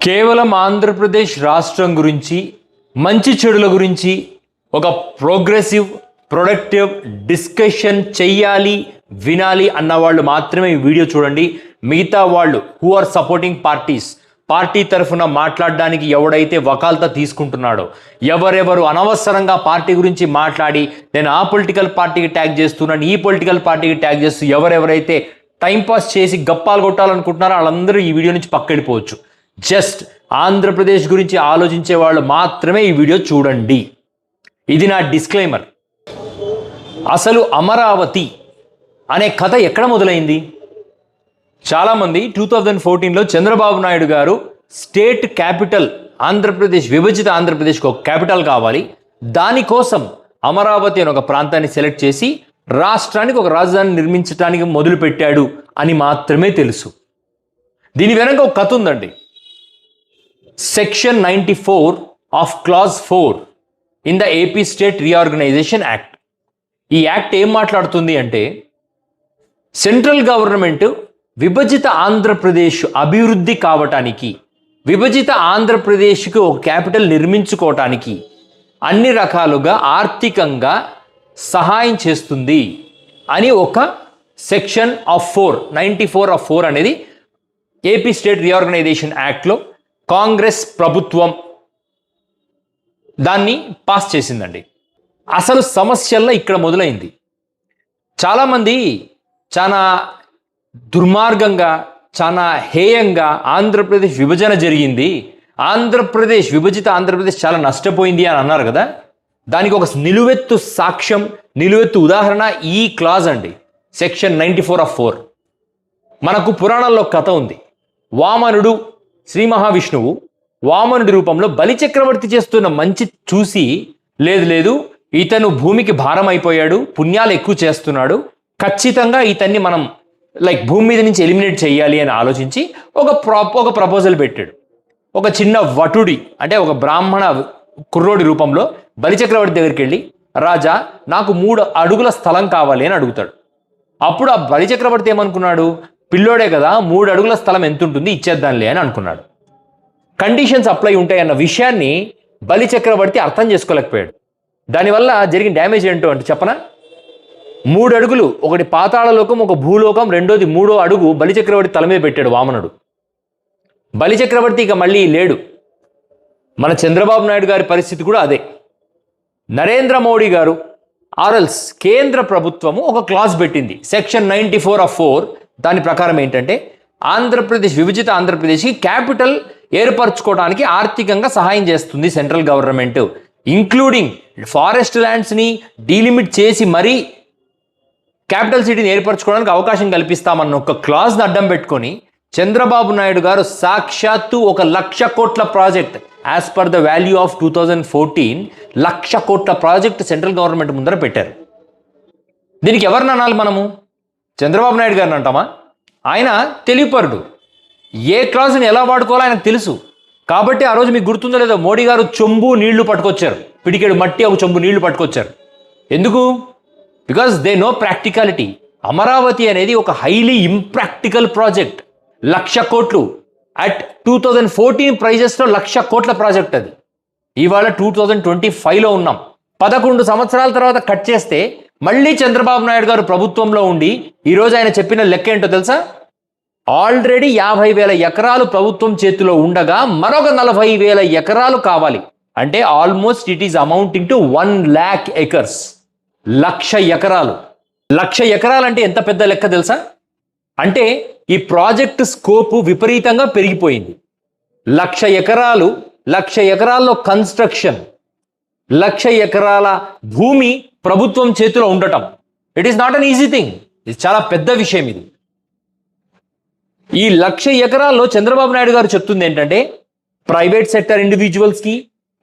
కేవలం ఆంధ్రప్రదేశ్ రాష్ట్రం గురించి మంచి చెడుల గురించి ఒక ప్రోగ్రెసివ్ ప్రొడక్టివ్ డిస్కషన్ చెయ్యాలి వినాలి అన్న వాళ్ళు మాత్రమే ఈ వీడియో చూడండి. మిగతా వాళ్ళు who are supporting parties party తరఫున మాట్లాడడానికి ఎవడైతే వకాల్తా తీసుకుంటున్నాడో ఎవరెవరు అనవసరంగా పార్టీ గురించి మాట్లాడి నేను ఆ పొలిటికల్ పార్టీకి ట్యాగ్ చేస్తున్నాను ఈ పొలిటికల్ పార్టీకి ట్యాగ్ చేస్తూ ఎవరెవరైతే టైంపాస్ చేసి గప్పాలు కొట్టాలనుకుంటున్నారో వాళ్ళందరూ ఈ వీడియో నుంచి పక్కడిపోవచ్చు జస్ట్ ఆంధ్రప్రదేశ్ గురించి ఆలోచించే వాళ్ళు మాత్రమే ఈ వీడియో చూడండి. ఇది నా డిస్క్లైమర్. అసలు అమరావతి అనే కథ ఎక్కడ మొదలైంది? చాలామంది టూ థౌజండ్ ఫోర్టీన్లో చంద్రబాబు నాయుడు గారు స్టేట్ క్యాపిటల్ ఆంధ్రప్రదేశ్ విభజిత ఆంధ్రప్రదేశ్కి ఒక క్యాపిటల్ కావాలి. దానికోసం అమరావతి అని ఒక ప్రాంతాన్ని సెలెక్ట్ చేసి రాష్ట్రానికి ఒక రాజధాని నిర్మించడానికి మొదలుపెట్టాడు అని మాత్రమే తెలుసు. దీని వెనక ఒక కథ ఉందండి. Section ninety four of clause four in the AP state reorganisation act ఈ యాక్ట్ ఏం మాట్లాడుతుంది అంటే సెంట్రల్ గవర్నమెంట్ విభజిత ఆంధ్రప్రదేశ్ అభివృద్ధి కావటానికి విభజిత ఆంధ్రప్రదేశ్కి ఒక క్యాపిటల్ నిర్మించుకోవటానికి అన్ని రకాలుగా ఆర్థికంగా సహాయం చేస్తుంది అని ఒక section of four ninety four of four అనేది ఏపీ స్టేట్ రీఆర్గనైజేషన్ యాక్ట్లో కాంగ్రెస్ ప్రభుత్వం దాన్ని పాస్ చేసిందండి. అసలు సమస్యల్లో ఇక్కడ మొదలైంది. చాలామంది చాలా దుర్మార్గంగా చాలా హేయంగా ఆంధ్రప్రదేశ్ విభజన జరిగింది. ఆంధ్రప్రదేశ్ విభజిత ఆంధ్రప్రదేశ్ చాలా నష్టపోయింది అని అన్నారు కదా? దానికి ఒక నిలువెత్తు సాక్ష్యం నిలువెత్తు ఉదాహరణ ఈ క్లాజ్ అండి. Section ninety four of four. మనకు పురాణాల్లో కథ ఉంది. వామనుడు శ్రీ మహావిష్ణువు వామనుడి రూపంలో బలిచక్రవర్తి చేస్తున్న మంచి చూసి లేదు లేదు ఇతను భూమికి భారం అయిపోయాడు పుణ్యాలు ఎక్కువ చేస్తున్నాడు ఖచ్చితంగా ఇతన్ని మనం లైక్ భూమి మీద నుంచి ఎలిమినేట్ చేయాలి అని ఆలోచించి ఒక ప్రా ఒక ప్రపోజల్ పెట్టాడు. ఒక చిన్న వటుడి అంటే ఒక బ్రాహ్మణ కుర్రోడి రూపంలో బలిచక్రవర్తి దగ్గరికి వెళ్ళి రాజా నాకు మూడు అడుగుల స్థలం కావాలి అని అడుగుతాడు. అప్పుడు ఆ బలిచక్రవర్తి ఏమనుకున్నాడు? పిల్లోడే కదా మూడు అడుగుల స్థలం ఎంత ఉంటుంది ఇచ్చేద్దాంలే అని అనుకున్నాడు. కండిషన్స్ అప్లై ఉంటాయన్న విషయాన్ని బలి చక్రవర్తి అర్థం చేసుకోలేకపోయాడు. దానివల్ల జరిగిన డ్యామేజ్ ఏంటో అంటే చెప్పనా? మూడు అడుగులు ఒకటి పాతాళలోకం ఒక భూలోకం రెండోది మూడో అడుగు బలి చక్రవర్తి తల మీద పెట్టాడు వామనుడు. బలి చక్రవర్తి ఇక మళ్ళీ లేడు. మన చంద్రబాబు నాయుడు గారి పరిస్థితి కూడా అదే. నరేంద్ర మోడీ గారు ఆర్ఎల్స్ కేంద్ర ప్రభుత్వము ఒక క్లాస్ పెట్టింది. Section ninety four of four దాని ప్రకారం ఏంటంటే ఆంధ్రప్రదేశ్ విభజిత ఆంధ్రప్రదేశ్కి క్యాపిటల్ ఏర్పరచుకోవడానికి ఆర్థికంగా సహాయం చేస్తుంది సెంట్రల్ గవర్నమెంట్. ఇంక్లూడింగ్ ఫారెస్ట్ ల్యాండ్స్ని డీలిమిట్ చేసి మరీ క్యాపిటల్ సిటీని ఏర్పరచుకోవడానికి అవకాశం కల్పిస్తామన్న ఒక క్లాజ్ని అడ్డం పెట్టుకొని చంద్రబాబు నాయుడు గారు సాక్షాత్తు ఒక లక్ష కోట్ల project as per the value of two thousand fourteen lakh కోట్ల ప్రాజెక్ట్ సెంట్రల్ గవర్నమెంట్ ముందర పెట్టారు. దీనికి ఎవరిని అనాలి మనము? చంద్రబాబు నాయుడు గారిని అంటామా? ఆయన తెలివిపరుడు. ఏ క్లాజ్ని ఎలా వాడుకోవాలో ఆయనకు తెలుసు. కాబట్టి ఆ రోజు మీకు గుర్తుందో లేదో మోడీ గారు చెంబు నీళ్ళు పట్టుకొచ్చారు. పిడికేడు మట్టి ఒక చెంబు నీళ్ళు పట్టుకొచ్చారు. ఎందుకు? Because they no practicality Amaravati అనేది ఒక హైలీ ఇంప్రాక్టికల్ ప్రాజెక్ట్ లక్ష కోట్లు. అట్ టూ థౌజండ్ ఫోర్టీన్ ప్రైజెస్లో లక్ష కోట్ల ప్రాజెక్ట్ అది. ఇవాళ టూ థౌజండ్ ట్వంటీ ఫైవ్లో ఉన్నాం. పదకొండు సంవత్సరాల తర్వాత కట్ చేస్తే మళ్ళీ చంద్రబాబు నాయుడు గారు ప్రభుత్వంలో ఉండి ఈరోజు ఆయన చెప్పిన లెక్క ఏంటో తెలుసా? ఆల్రెడీ యాభై వేల ఎకరాలు ప్రభుత్వం చేతిలో ఉండగా మరొక నలభై వేల ఎకరాలు కావాలి. అంటే almost it is amounting to one lakh acres. Lakh ఎకరాలు. లక్ష ఎకరాలంటే ఎంత పెద్ద లెక్క తెలుసా? అంటే ఈ ప్రాజెక్ట్ స్కోప్ విపరీతంగా పెరిగిపోయింది. లక్ష ఎకరాలు లక్ష ఎకరాల్లో కన్స్ట్రక్షన్ లక్ష ఎకరాల భూమి ప్రభుత్వం చేతిలో ఉండటం. It is not an easy thing ఇది చాలా పెద్ద విషయం ఇది. ఈ లక్ష ఎకరాల్లో చంద్రబాబు నాయుడు గారు చెప్తుంది ఏంటంటే ప్రైవేట్ సెక్టర్ ఇండివిజువల్స్కి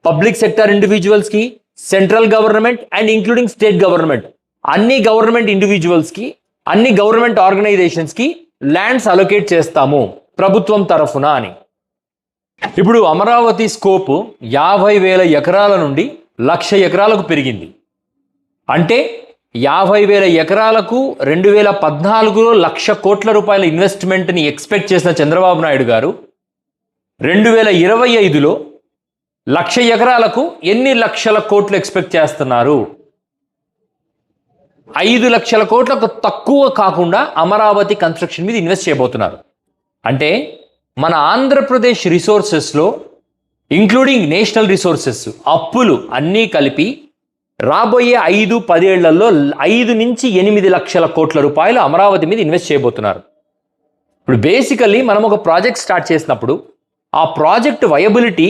public sector ఇండివిజువల్స్కి central government and including state government అన్ని గవర్నమెంట్ ఇండివిజువల్స్కి అన్ని గవర్నమెంట్ ఆర్గనైజేషన్స్కి ల్యాండ్స్ అలొకేట్ చేస్తాము ప్రభుత్వం తరఫున అని. ఇప్పుడు అమరావతి స్కోప్ యాభై వేల ఎకరాల నుండి లక్ష ఎకరాలకు పెరిగింది. అంటే యాభై వేల ఎకరాలకు రెండు వేల పద్నాలుగులో లక్ష కోట్ల రూపాయల ఇన్వెస్ట్మెంట్ని ఎక్స్పెక్ట్ చేసిన చంద్రబాబు నాయుడు గారు రెండు వేల ఇరవై ఐదులో లక్ష ఎకరాలకు ఎన్ని లక్షల కోట్లు ఎక్స్పెక్ట్ చేస్తున్నారు? ఐదు లక్షల కోట్లకు తక్కువ కాకుండా అమరావతి కన్స్ట్రక్షన్ మీద ఇన్వెస్ట్ చేయబోతున్నారు. అంటే మన ఆంధ్రప్రదేశ్ రిసోర్సెస్లో ఇంక్లూడింగ్ నేషనల్ రిసోర్సెస్ అప్పులు అన్నీ కలిపి రాబోయే ఐదు పదేళ్ళలో ఐదు నుంచి ఎనిమిది లక్షల కోట్ల రూపాయలు అమరావతి మీద ఇన్వెస్ట్ చేయబోతున్నారు. ఇప్పుడు బేసికల్లీ మనం ఒక ప్రాజెక్ట్ స్టార్ట్ చేసినప్పుడు ఆ ప్రాజెక్ట్ వయబిలిటీ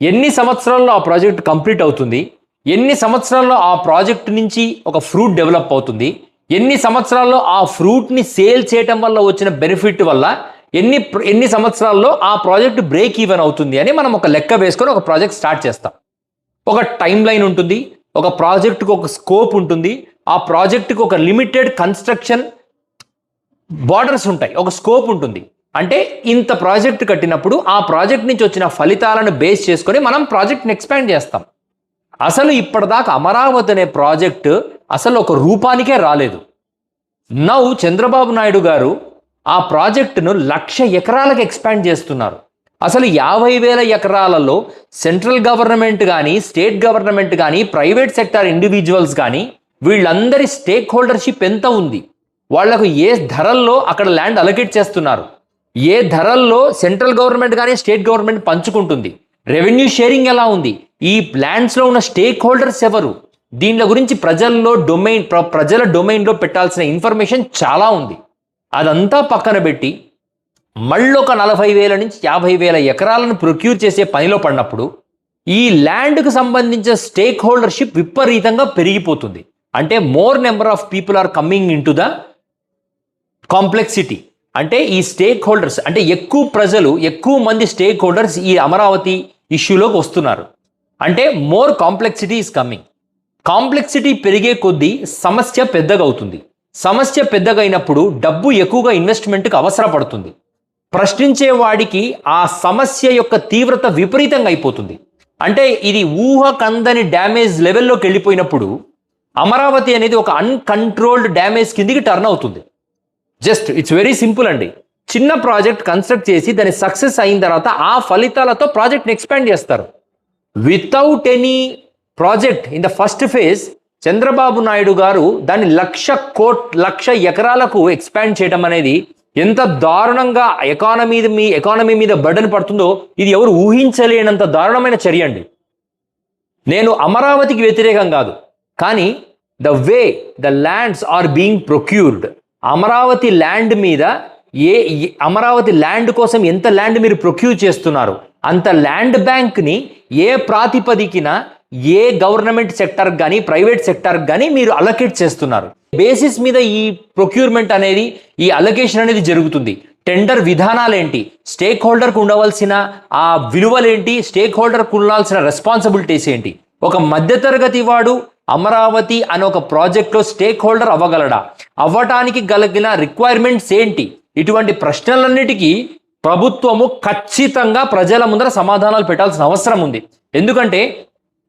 ఎన్ని సంవత్సరాల్లో ఆ ప్రాజెక్ట్ కంప్లీట్ అవుతుంది ఎన్ని సంవత్సరాల్లో ఆ ప్రాజెక్ట్ నుంచి ఒక ఫ్రూట్ డెవలప్ అవుతుంది ఎన్ని సంవత్సరాల్లో ఆ ఫ్రూట్ని సేల్ చేయటం వల్ల వచ్చిన బెనిఫిట్ వల్ల ఎన్ని ఎన్ని సంవత్సరాల్లో ఆ ప్రాజెక్ట్ బ్రేక్ ఈవెన్ అవుతుంది అని మనం ఒక లెక్క వేసుకొని ఒక ప్రాజెక్ట్ స్టార్ట్ చేస్తాం. ఒక టైం లైన్ ఉంటుంది ఒక ప్రాజెక్టుకు ఒక స్కోప్ ఉంటుంది. ఆ ప్రాజెక్టుకు ఒక లిమిటెడ్ కన్స్ట్రక్షన్ బార్డర్స్ ఉంటాయి. ఒక స్కోప్ ఉంటుంది. అంటే ఇంత ప్రాజెక్ట్ కట్టినప్పుడు ఆ ప్రాజెక్ట్ నుంచి వచ్చిన ఫలితాలను బేస్ చేసుకొని మనం ప్రాజెక్ట్ని ఎక్స్పాండ్ చేస్తాం. అసలు ఇప్పటిదాకా అమరావతి అనే ప్రాజెక్టు అసలు ఒక రూపానికే రాలేదు. నౌ చంద్రబాబు నాయుడు గారు ఆ ప్రాజెక్టును లక్ష ఎకరాలకు ఎక్స్పాండ్ చేస్తున్నారు. అసలు యాభై వేల ఎకరాలలో సెంట్రల్ గవర్నమెంట్ కానీ స్టేట్ గవర్నమెంట్ కానీ ప్రైవేట్ సెక్టార్ ఇండివిజువల్స్ కానీ వీళ్ళందరి స్టేక్ హోల్డర్షిప్ ఎంత ఉంది? వాళ్ళకు ఏ ధరల్లో అక్కడ ల్యాండ్ అలొకేట్ చేస్తున్నారు? ఏ ధరల్లో సెంట్రల్ గవర్నమెంట్ కానీ స్టేట్ గవర్నమెంట్ పంచుకుంటుంది? రెవెన్యూ షేరింగ్ ఎలా ఉంది? ఈ ప్లాన్స్లో ఉన్న స్టేక్ హోల్డర్స్ ఎవరు? దీనిల గురించి ప్రజల్లో డొమైన్ ప్ర- ప్రజల డొమైన్లో పెట్టాల్సిన ఇన్ఫర్మేషన్ చాలా ఉంది. అదంతా పక్కన పెట్టి మళ్ళొక నలభై వేల నుంచి యాభై వేల ఎకరాలను ప్రొక్యూర్ చేసే పనిలో పడినప్పుడు ఈ ల్యాండ్కు సంబంధించిన స్టేక్ హోల్డర్షిప్ విపరీతంగా పెరిగిపోతుంది. అంటే more number of people are coming in to the complexity అంటే ఈ స్టేక్ హోల్డర్స్ అంటే ఎక్కువ ప్రజలు ఎక్కువ మంది స్టేక్ హోల్డర్స్ ఈ అమరావతి ఇష్యూలోకి వస్తున్నారు. అంటే more complexity is coming complexity పెరిగే కొద్దీ సమస్య పెద్దగా అవుతుంది సమస్య పెద్దగా అయినప్పుడు డబ్బు ఎక్కువగా ఇన్వెస్ట్మెంట్కి అవసరపడుతుంది. ప్రశ్నించే వాడికి ఆ సమస్య యొక్క తీవ్రత విపరీతంగా అయిపోతుంది. అంటే ఇది ఊహ కందని డ్యామేజ్ లెవెల్లోకి వెళ్ళిపోయినప్పుడు అమరావతి అనేది ఒక అన్కంట్రోల్డ్ డ్యామేజ్ కిందికి టర్న్ అవుతుంది. జస్ట్ ఇట్స్ వెరీ సింపుల్ అండి. చిన్న ప్రాజెక్ట్ కన్స్ట్రక్ట్ చేసి దాని సక్సెస్ అయిన తర్వాత ఆ ఫలితాలతో ప్రాజెక్ట్ని ఎక్స్పాండ్ చేస్తారు. Without any project in the first phase Chandrababu Naidu గారు దాన్ని లక్ష కోట్ లక్ష ఎకరాలకు ఎక్స్పాండ్ చేయడం అనేది ఎంత దారుణంగా ఎకానమీ మీ ఎకానమీ మీద బర్డన్ పడుతుందో ఇది ఎవరు ఊహించలేనంత దారుణమైన చర్య అండి. నేను అమరావతికి వ్యతిరేకం కాదు కానీ the way the lands are being procured Amaravati land మీద ఏ అమరావతి ల్యాండ్ కోసం ఎంత ల్యాండ్ మీరు ప్రొక్యూర్ చేస్తున్నారు అంత ల్యాండ్ బ్యాంక్ని ఏ ప్రాతిపదికన ఏ గవర్నమెంట్ సెక్టర్ కానీ ప్రైవేట్ సెక్టర్ కానీ మీరు అలొకేట్ చేస్తున్నారు. బేసిస్ మీద ఈ ప్రొక్యూర్మెంట్ అనేది ఈ అలొకేషన్ అనేది జరుగుతుంది. టెండర్ విధానాలేంటి? స్టేక్ హోల్డర్కు ఉండవలసిన ఆ విలువలేంటి? స్టేక్ హోల్డర్కు ఉండాల్సిన రెస్పాన్సిబిలిటీస్ ఏంటి? ఒక మధ్యతరగతి వాడు అమరావతి అనే ఒక ప్రాజెక్ట్లో స్టేక్ హోల్డర్ అవ్వగలడా? అవ్వటానికి కలిగిన రిక్వైర్మెంట్స్ ఏంటి? ఇటువంటి ప్రశ్నలన్నిటికీ ప్రభుత్వము ఖచ్చితంగా ప్రజల ముందర సమాధానాలు పెట్టాల్సిన అవసరం ఉంది. ఎందుకంటే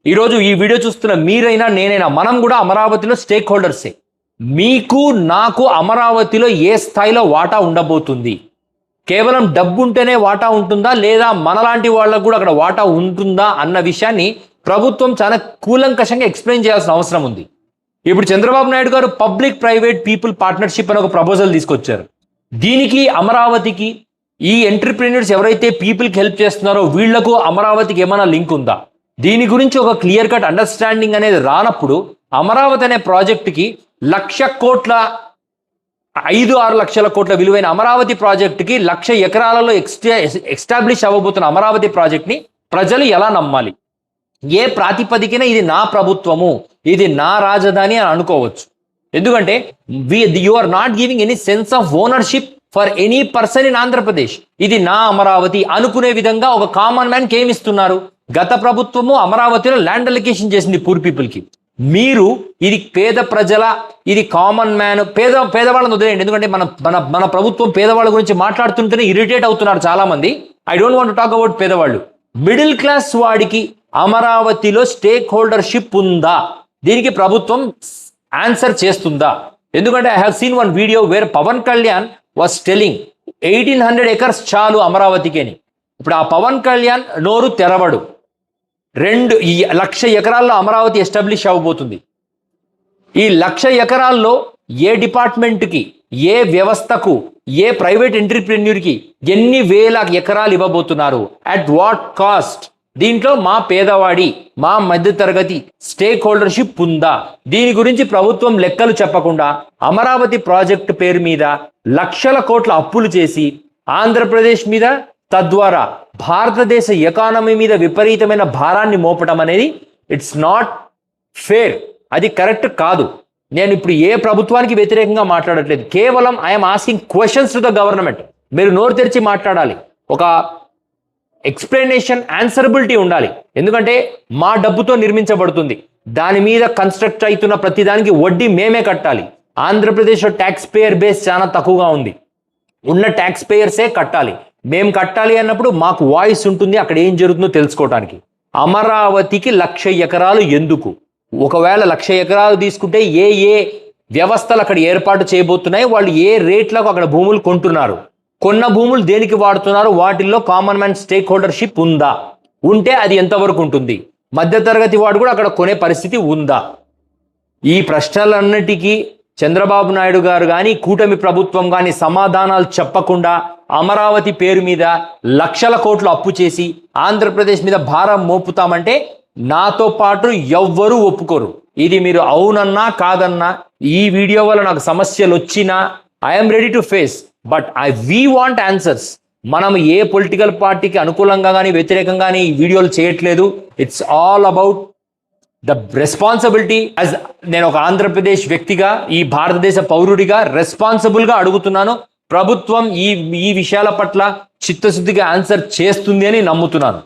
ఈరోజు ఈ వీడియో చూస్తున్న మీరైనా నేనైనా మనం కూడా అమరావతిలో స్టేక్ హోల్డర్సే మీకు నాకు అమరావతిలో ఏ స్థాయిలో వాటా ఉండబోతుంది? కేవలం డబ్బు ఉంటేనే వాటా ఉంటుందా? లేదా మనలాంటి వాళ్ళకు కూడా అక్కడ వాటా ఉంటుందా? అన్న విషయాన్ని ప్రభుత్వం చాలా కూలంకషంగా ఎక్స్ప్లెయిన్ చేయాల్సిన అవసరం ఉంది. ఇప్పుడు చంద్రబాబు నాయుడు గారు పబ్లిక్ ప్రైవేట్ పీపుల్ పార్ట్నర్షిప్ అని ఒక ప్రపోజల్ తీసుకొచ్చారు. దీనికి అమరావతికి ఈ ఎంటర్ప్రీనర్స్ ఎవరైతే పీపుల్కి హెల్ప్ చేస్తున్నారో వీళ్ళకు అమరావతికి ఏమైనా లింక్ ఉందా? దీని గురించి ఒక క్లియర్ కట్ అండర్స్టాండింగ్ అనేది రానప్పుడు అమరావతి అనే ప్రాజెక్టుకి లక్ష కోట్ల ఐదు ఆరు లక్షల కోట్ల విలువైన అమరావతి ప్రాజెక్టుకి లక్ష ఎకరాలలో ఎక్స్టా ఎస్టాబ్లిష్ అవ్వబోతున్న అమరావతి ప్రాజెక్ట్ని ప్రజలు ఎలా నమ్మాలి? ఏ ప్రాతిపదికన ఇది నా ప్రభుత్వము ఇది నా రాజధాని అని అనుకోవచ్చు. ఎందుకంటే we you are not giving any sense of ownership for any person in Andhra Pradesh ఇది నా అమరావతి అనుకునే విధంగా ఒక కామన్ మ్యాన్ ఏమిస్తున్నారు గత ప్రభుత్వము అమరావతిలో ల్యాండ్ అలికేషన్ చేసింది పూర్ పీపుల్కి మీరు ఇది పేద ప్రజల ఇది కామన్ మ్యాన్ పేద పేదవాళ్ళని వదిలేయండి. ఎందుకంటే మన మన మన ప్రభుత్వం పేదవాళ్ళ గురించి మాట్లాడుతుంటేనే ఇరిటేట్ అవుతున్నారు చాలా మంది I don't want talk about పేదవాళ్ళు. మిడిల్ క్లాస్ వాడికి అమరావతిలో స్టేక్ హోల్డర్షిప్ ఉందా? దీనికి ప్రభుత్వం ఆన్సర్ చేస్తుందా? ఎందుకంటే I have seen one video where Pawan Kalyan was telling eighteen hundred acres చాలు అమరావతికి అని ఇప్పుడు ఆ పవన్ కళ్యాణ్ నోరు తెరవడు. రెండు ఈ లక్ష ఎకరాల్లో అమరావతి ఎస్టాబ్లిష్ అవ్వబోతుంది. ఈ లక్ష ఎకరాల్లో ఏ డిపార్ట్మెంట్కి ఏ వ్యవస్థకు ఏ ప్రైవేట్ ఎంటర్ప్రెన్యూర్కి ఎన్ని వేల ఎకరాలు ఇవ్వబోతున్నారు? అట్ వాట్ కాస్ట్ దీంట్లో మా పేదవాడి మా మధ్యతరగతి స్టేక్ హోల్డర్షిప్ ఉందా? దీని గురించి ప్రభుత్వం లెక్కలు చెప్పకుండా అమరావతి ప్రాజెక్టు పేరు మీద లక్షల కోట్ల అప్పులు చేసి ఆంధ్రప్రదేశ్ మీద తద్వారా భారతదేశ ఎకానమీ మీద విపరీతమైన భారాన్ని మోపడం అనేది ఇట్స్ నాట్ ఫేర్ అది కరెక్ట్ కాదు. నేను ఇప్పుడు ఏ ప్రభుత్వానికి వ్యతిరేకంగా మాట్లాడట్లేదు. కేవలం I'm asking questions to the government మీరు నోరు తెరిచి మాట్లాడాలి. ఒక ఎక్స్ప్లెనేషన్ ఆన్సరబిలిటీ ఉండాలి. ఎందుకంటే మా డబ్బుతో నిర్మించబడుతుంది. దాని మీద కన్స్ట్రక్ట్ అవుతున్న ప్రతిదానికి వడ్డీ మేమే కట్టాలి. ఆంధ్రప్రదేశ్లో ట్యాక్స్ పేయర్ బేస్ చాలా తక్కువగా ఉంది. ఉన్న ట్యాక్స్ పేయర్సే కట్టాలి. మేము కట్టాలి అన్నప్పుడు మాకు వాయిస్ ఉంటుంది అక్కడ ఏం జరుగుతుందో తెలుసుకోవటానికి అమరావతికి లక్ష ఎకరాలు ఎందుకు? ఒకవేళ లక్ష ఎకరాలు తీసుకుంటే ఏ ఏ వ్యవస్థలు అక్కడ ఏర్పాటు చేయబోతున్నాయి వాళ్ళు ఏ రేట్లకు అక్కడ భూములు కొంటున్నారు? కొన్న భూములు దేనికి వాడుతున్నారు? వాటిల్లో కామన్ మ్యాన్ స్టేక్ హోల్డర్షిప్ ఉందా? ఉంటే అది ఎంతవరకు ఉంటుంది? మధ్యతరగతి వాడు కూడా అక్కడ కొనే పరిస్థితి ఉందా? ఈ ప్రశ్నలన్నిటికీ చంద్రబాబు నాయుడు గారు కానీ కూటమి ప్రభుత్వం కానీ సమాధానాలు చెప్పకుండా అమరావతి పేరు మీద లక్షల కోట్లు అప్పు చేసి ఆంధ్రప్రదేశ్ మీద భారం మోపుతామంటే నాతో పాటు ఎవ్వరూ ఒప్పుకోరు. ఇది మీరు అవునన్నా కాదన్నా ఈ వీడియో వల్ల నాకు సమస్యలు వచ్చినా I'm ready to face but I we want answers మనం ఏ పొలిటికల్ పార్టీకి అనుకూలంగా కానీ వ్యతిరేకంగా కానీ ఈ వీడియోలు చేయట్లేదు. It's all about the responsibility as నేను ఒక ఆంధ్రప్రదేశ్ వ్యక్తిగా ఈ భారతదేశ పౌరుడిగా రెస్పాన్సిబుల్గా అడుగుతున్నాను. ప్రభుత్వం ఈ ఈ విషయాల పట్ల చిత్తశుద్ధిగా ఆన్సర్ చేస్తుంది అని నమ్ముతున్నాను.